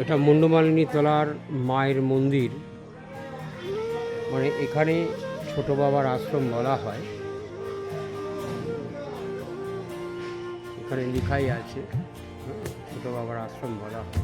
এটা মুন্ডমালিনী তলার মায়ের মন্দির। মানে এখানে ছোট বাবার আশ্রম বলা হয়। এখানে লিখাই আছে, ছোট বাবার আশ্রম বলা হয়।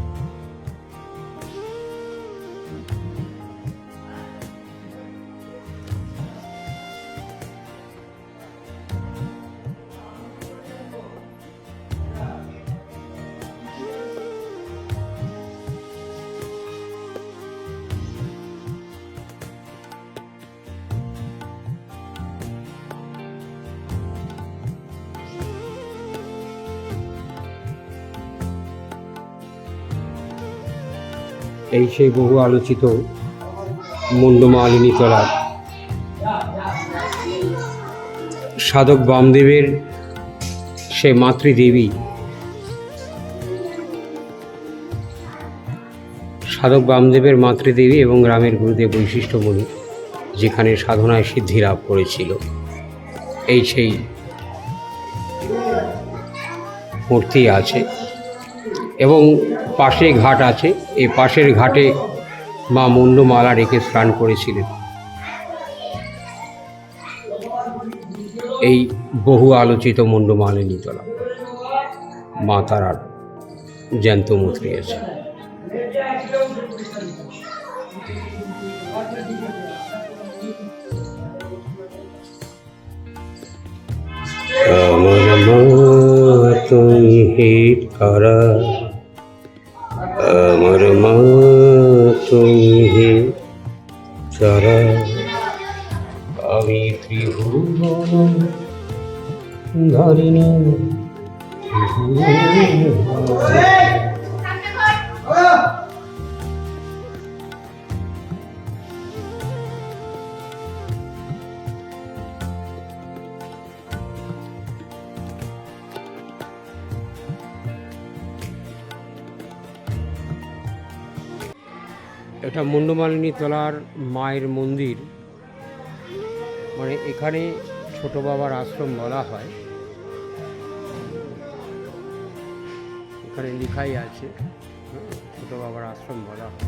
এই সেই বহু আলোচিত মুন্ডমালিনী তলা সাধক বামদেবের সে মাতৃদেবী। সাধক বামদেবের মাতৃদেবী এবং গ্রামের গুরুদেব বৈশিষ্ট্যমণি যেখানে সাধনায় সিদ্ধি লাভ করেছিল। এই সেই মূর্তি আছে। এবং পাশে ঘাট আছে। এই পাশের ঘাটে মা মুন্ডমালা রেখে স্নান করেছিলেন। এই বহু আলোচিত মুন্ডমালিনী তলা মা তারার জ্যান্ত মূর্তি আছে আমার মা তুমি হিট করা আমার মা তুমি চারা আমি ত্রিভুবন ধরিনি এটা মুন্ডমালিনী তলার মায়ের মন্দির। মানে এখানে ছোট বাবার আশ্রম বলা হয়। এখানে লিখাই আছে, ছোট বাবার আশ্রম বলা হয়।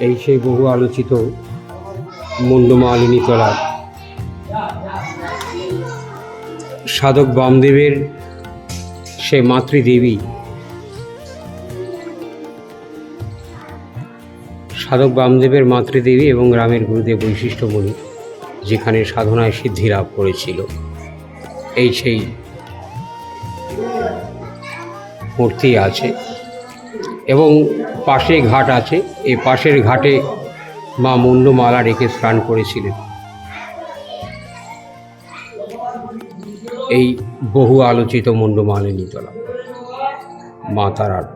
এই সেই বহু আলোচিত মুন্ডমালিনী তলা সাধক বামদেবের সে মাতৃদেবী। সাধক বামদেবের মাতৃদেবী এবং গ্রামের গুরুদেব বৈশিষ্ট্যমণি যেখানে সাধনায় সিদ্ধি লাভ করেছিল। এই সেই মূর্তি আছে। এবং পাশে ঘাট আছে। এই পাশের ঘাটে মা মুন্ডমালা রেখে স্নান করেছিলেন। এই বহু আলোচিত মুন্ডমালিনী তলা মা তারার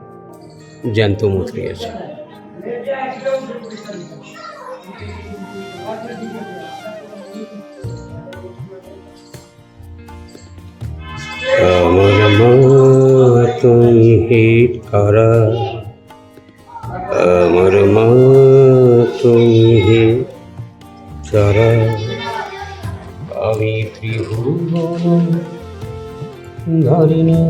জ্যান্ত মূর্তি আছে আমার তুমি হিট করা আমার মা তুমি হে আমি ত্রিভুবন ধরিনি